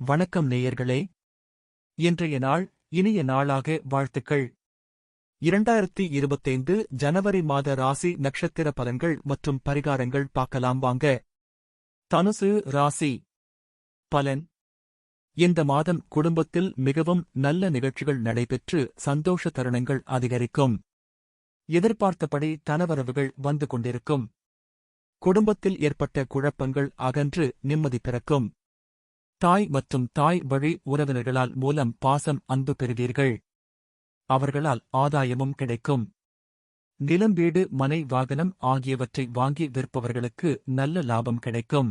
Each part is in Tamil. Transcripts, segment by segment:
வணக்கம் நேயர்களே. இன்றைய நாள் இனிய நாளாக வாழ்த்துக்கள். இரண்டாயிரத்தி இருபத்தைந்து ஜனவரி மாத ராசி நட்சத்திர பலன்கள் மற்றும் பரிகாரங்கள் பார்க்கலாம் வாங்க. தனுசு ராசி. பலன். இந்த மாதம் குடும்பத்தில் மிகவும் நல்ல நிகழ்ச்சிகள் நடைபெற்று சந்தோஷ தருணங்கள் அதிகரிக்கும். எதிர்பார்த்தபடி தனவரவுகள் வந்து கொண்டிருக்கும். குடும்பத்தில் ஏற்பட்ட குழப்பங்கள் அகன்று நிம்மதி பிறக்கும். தாய் மற்றும் தாய் வழி உறவினர்களால் மூலம் பாசம் அன்பு பெறுவீர்கள். அவர்களால் ஆதாயமும் கிடைக்கும். நிலம் வீடு மனை வாகனம் ஆகியவற்றை வாங்கி விற்பவர்களுக்கு நல்ல லாபம் கிடைக்கும்.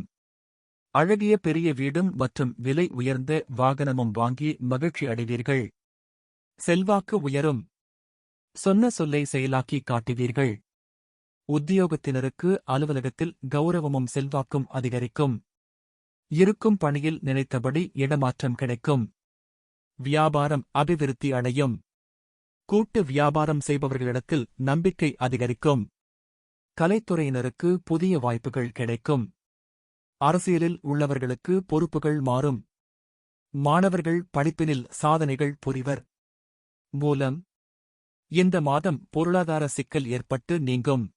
அழகிய பெரிய வீடும் மற்றும் விலை உயர்ந்த வாகனமும் வாங்கி மகிழ்ச்சி அடைவீர்கள். செல்வாக்கு உயரும். சொன்ன சொல்லை செயலாக்கி காட்டுவீர்கள். உத்தியோகத்தினருக்கு அலுவலகத்தில் கௌரவமும் செல்வாக்கும் அதிகரிக்கும். இருக்கும் பணியில் நினைத்தபடி இடமாற்றம் கிடைக்கும். வியாபாரம் அபிவிருத்தி அடையும். கூட்டு வியாபாரம் செய்பவர்களிடத்தில் நம்பிக்கை அதிகரிக்கும். கலைத்துறையினருக்கு புதிய வாய்ப்புகள் கிடைக்கும். அரசியலில் உள்ளவர்களுக்கு பொறுப்புகள் மாறும். மாணவர்கள் படிப்பினில் சாதனைகள் புரிவர். மூலம் இந்த மாதம் பொருளாதார சிக்கல் ஏற்பட்டு நீங்கும்.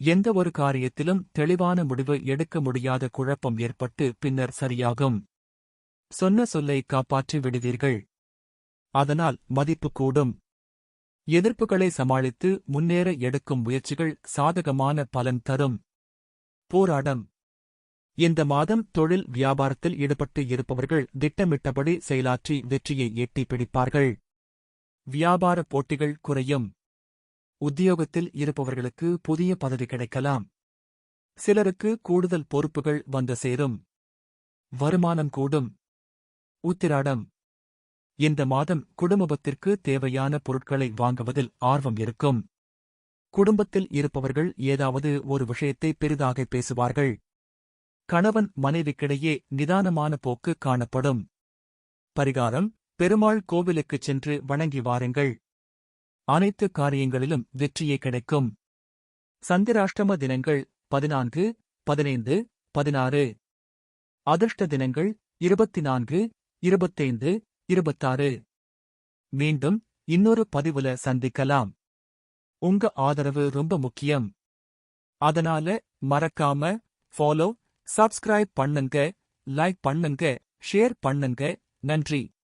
எந்த ஒரு காரியத்திலும் தெளிவான முடிவு எடுக்க முடியாத குழப்பம் ஏற்பட்டு பின்னர் சரியாகும். சொன்ன சொல்லை காப்பாற்றி விடுவீர்கள். அதனால் மதிப்பு கூடும். எதிர்ப்புகளை சமாளித்து முன்னேற எடுக்கும் முயற்சிகள் சாதகமான பலன் தரும். போராடம். இந்த மாதம் தொழில் வியாபாரத்தில் ஈடுபட்டு இருப்பவர்கள் திட்டமிட்டபடி செயலாற்றி வெற்றியை எட்டி பிடிப்பார்கள். வியாபார போட்டிகள் குறையும். உத்தியோகத்தில் இருப்பவர்களுக்கு புதிய பதவி கிடைக்கலாம். சிலருக்கு கூடுதல் பொறுப்புகள் வந்து சேரும். வருமானம் கூடும். உத்திராடம். இந்த மாதம் குடும்பத்திற்கு தேவையான பொருட்களை வாங்குவதில் ஆர்வம் இருக்கும். குடும்பத்தில் இருப்பவர்கள் ஏதாவது ஒரு விஷயத்தை பெரிதாக பேசுவார்கள். கணவன் மனைவிக்கிடையே நிதானமான போக்கு காணப்படும். பரிகாரம் பெருமாள் கோவிலுக்குச் சென்று வணங்கி வாருங்கள். அனைத்து காரியங்களிலும் வெற்றியே கிடைக்கும். சந்திராஷ்டம தினங்கள் பதினான்கு பதினைந்து பதினாறு. அதிர்ஷ்ட தினங்கள் இருபத்தி நான்கு இருபத்தைந்து இருபத்தாறு. மீண்டும் இன்னொரு பதிவுல சந்திக்கலாம். உங்க ஆதரவு ரொம்ப முக்கியம். அதனால மறக்காம ஃபாலோ சப்ஸ்கிரைப் பண்ணுங்க லைக் பண்ணுங்க ஷேர் பண்ணுங்க. நன்றி.